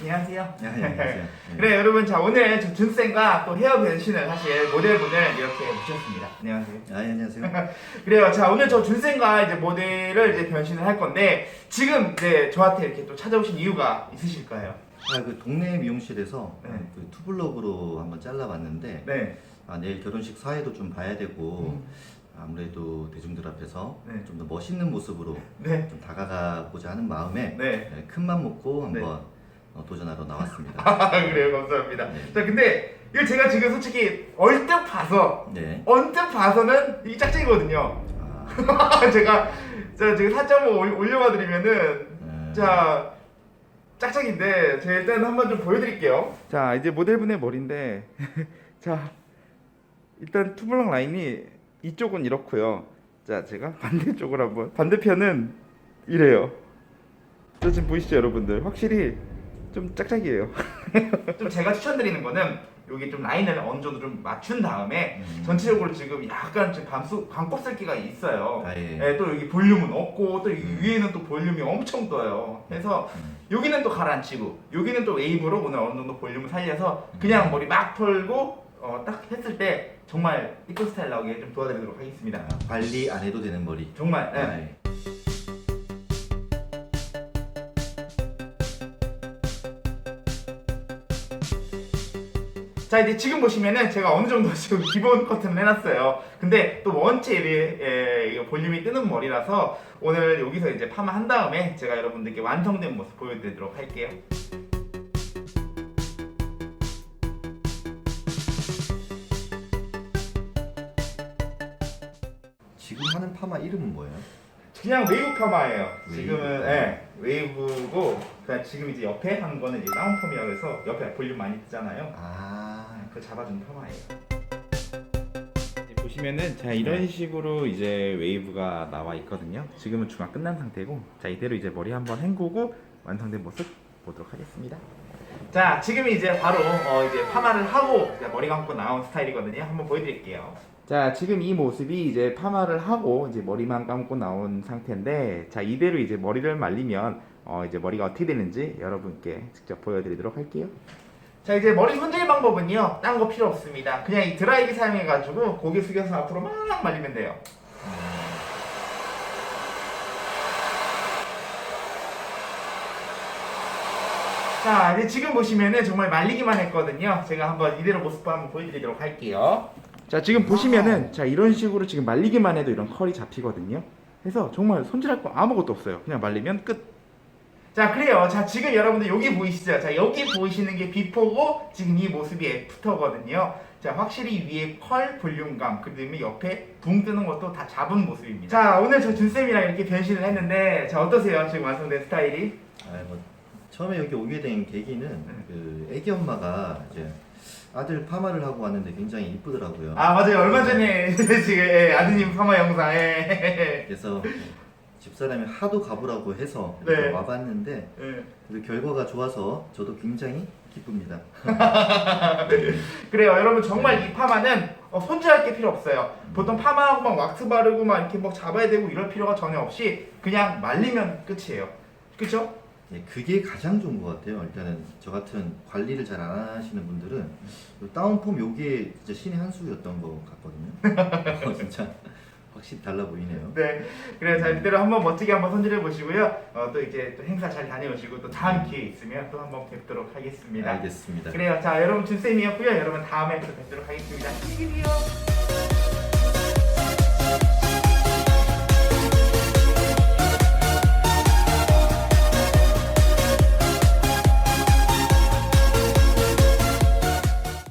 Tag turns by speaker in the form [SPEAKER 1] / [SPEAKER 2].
[SPEAKER 1] 안녕하세요.
[SPEAKER 2] 네, 안녕하세요. 네.
[SPEAKER 1] 그래 여러분 자 오늘 저 준쌤과 또 헤어 변신을 하실 모델분을 이렇게 모셨습니다. 안녕하세요.
[SPEAKER 2] 아, 예, 안녕하세요.
[SPEAKER 1] 그래요. 자 오늘 저 준쌤과 이제 모델을 이제 변신을 할 건데 지금 이제 저한테 이렇게 또 찾아오신 이유가 있으실 거예요.
[SPEAKER 2] 아, 그 동네 미용실에서
[SPEAKER 1] 네.
[SPEAKER 2] 그 투블럭으로 한번 잘라봤는데
[SPEAKER 1] 네.
[SPEAKER 2] 아, 내일 결혼식 사회도 좀 봐야 되고
[SPEAKER 1] 음.
[SPEAKER 2] 아무래도 대중들 앞에서
[SPEAKER 1] 네.
[SPEAKER 2] 좀 더 멋있는 모습으로
[SPEAKER 1] 네.
[SPEAKER 2] 좀 다가가고자 하는 마음에
[SPEAKER 1] 네.
[SPEAKER 2] 네, 큰맘 먹고
[SPEAKER 1] 네.
[SPEAKER 2] 한번 어, 도전하러 나왔습니다.
[SPEAKER 1] 아 그래요. 감사합니다.
[SPEAKER 2] 네.
[SPEAKER 1] 자 근데 이거 제가 지금 솔직히 얼뜻 봐서
[SPEAKER 2] 네.
[SPEAKER 1] 언뜻 봐서는 이 짝짝이거든요.
[SPEAKER 2] 아,
[SPEAKER 1] 제가 자 지금 살짝 한번 올- 올려봐 드리면은
[SPEAKER 2] 네.
[SPEAKER 1] 자 짝짝인데 제가 일단 한번 좀 보여드릴게요. 자 이제 모델분의 머리인데 자 일단 투블럭 라인이 이쪽은 이렇고요. 자 제가 반대쪽을 한번 반대편은 이래요. 저 지금 보이시죠 여러분들 확실히 좀 짝짝이에요. 좀 제가 추천드리는 거는 여기 좀 라인을 어느 정도 좀 맞춘 다음에
[SPEAKER 2] 음.
[SPEAKER 1] 전체적으로 지금 약간 지금 감수 광곱슬기가 있어요.
[SPEAKER 2] 아, 예.
[SPEAKER 1] 예, 또 여기 볼륨은 없고 또 여기
[SPEAKER 2] 음.
[SPEAKER 1] 위에는 또 볼륨이 엄청 떠요. 그래서
[SPEAKER 2] 음.
[SPEAKER 1] 여기는 또 가라앉히고 여기는 또 웨이브로 오늘 어느 정도 볼륨을 살려서 그냥 머리 막 털고 어, 딱 했을 때 정말 이쁜 스타일 나오게 좀 도와드리도록 하겠습니다.
[SPEAKER 2] 아, 관리 안 해도 되는 머리.
[SPEAKER 1] 정말. 예.
[SPEAKER 2] 아, 예.
[SPEAKER 1] 자 이제 지금 보시면은 제가 어느 정도 지금 기본 커트는 해놨어요. 근데 또 원체 이 예, 볼륨이 뜨는 머리라서 오늘 여기서 이제 파마 한 다음에 제가 여러분들께 완성된 모습 보여드리도록 할게요.
[SPEAKER 2] 지금 하는 파마 이름은 뭐예요?
[SPEAKER 1] 그냥 웨이브 파마예요. 지금은. 예, 웨이브고 그냥 지금 이제 옆에 한 거는 이제 다운 펌이라고 해서 옆에 볼륨 많이 뜨잖아요.
[SPEAKER 2] 아,
[SPEAKER 1] 그 잡아주는 파마예요. 보시면은 자 이런 식으로 이제 웨이브가 나와 있거든요. 지금은 중화 끝난 상태고 자 이대로 이제 머리 한번 헹구고 완성된 모습 보도록 하겠습니다. 자 지금 이제 바로 어 이제 파마를 하고 이제 머리 감고 나온 스타일이거든요. 한번 보여드릴게요. 자 지금 이 모습이 이제 파마를 하고 이제 머리만 감고 나온 상태인데 자 이대로 이제 머리를 말리면 어 이제 머리가 어떻게 되는지 여러분께 직접 보여드리도록 할게요. 자 이제 머리 손질 방법은요. 딴 거 필요 없습니다. 그냥 이 드라이기 사용해가지고 고개 숙여서 앞으로 막 말리면 돼요. 자 이제 지금 보시면은 정말 말리기만 했거든요. 제가 한번 이대로 모습 한번 보여드리도록 할게요. 자 지금 보시면은 자 이런 식으로 지금 말리기만 해도 이런 컬이 잡히거든요. 그래서 정말 손질할 거 아무것도 없어요. 그냥 말리면 끝 자 그래요. 자 지금 여러분들 여기 보이시죠? 자 여기 보이시는 게 비포고 지금 이 모습이 애프터거든요. 자 확실히 위에 펄 볼륨감 그 다음에 옆에 붕 뜨는 것도 다 잡은 모습입니다. 자 오늘 저 준쌤이랑 이렇게 변신을 했는데 자 어떠세요? 지금 완성된 스타일이?
[SPEAKER 2] 아, 뭐 처음에 여기 오게 된 계기는 그 애기 엄마가 이제 아들 파마를 하고 왔는데 굉장히 이쁘더라고요.
[SPEAKER 1] 아 맞아요. 얼마 전에 지금 예, 아드님 파마 영상 예.
[SPEAKER 2] 그래서 집사람이 하도 가보라고 해서
[SPEAKER 1] 네.
[SPEAKER 2] 이렇게 와봤는데
[SPEAKER 1] 예.
[SPEAKER 2] 그 결과가 좋아서 저도 굉장히 기쁩니다.
[SPEAKER 1] 그래요 여러분 정말 이 파마는 어, 손질할 게 필요 없어요 보통 파마하고 막 왁스 바르고 막 이렇게 막 잡아야 되고 이럴 필요가 전혀 없이 그냥 말리면 끝이에요 그쵸?
[SPEAKER 2] 예, 그게 가장 좋은 것 같아요. 일단은 저 같은 관리를 잘 안 하시는 분들은 요 다운폼 요게 진짜 신의 한 수였던 것 같거든요. 어, 진짜 확실히 달라 보이네요.
[SPEAKER 1] 네, 그래서 자 이대로 한번 멋지게 한번 손질해 보시고요. 어, 또 이제 또 행사 잘 다녀오시고 또 다음 기회 있으면 또 한번 뵙도록 하겠습니다.
[SPEAKER 2] 알겠습니다.
[SPEAKER 1] 그래요, 자 여러분 준쌤이었고요. 여러분 다음에 또 뵙도록 하겠습니다. 안녕히 계세요.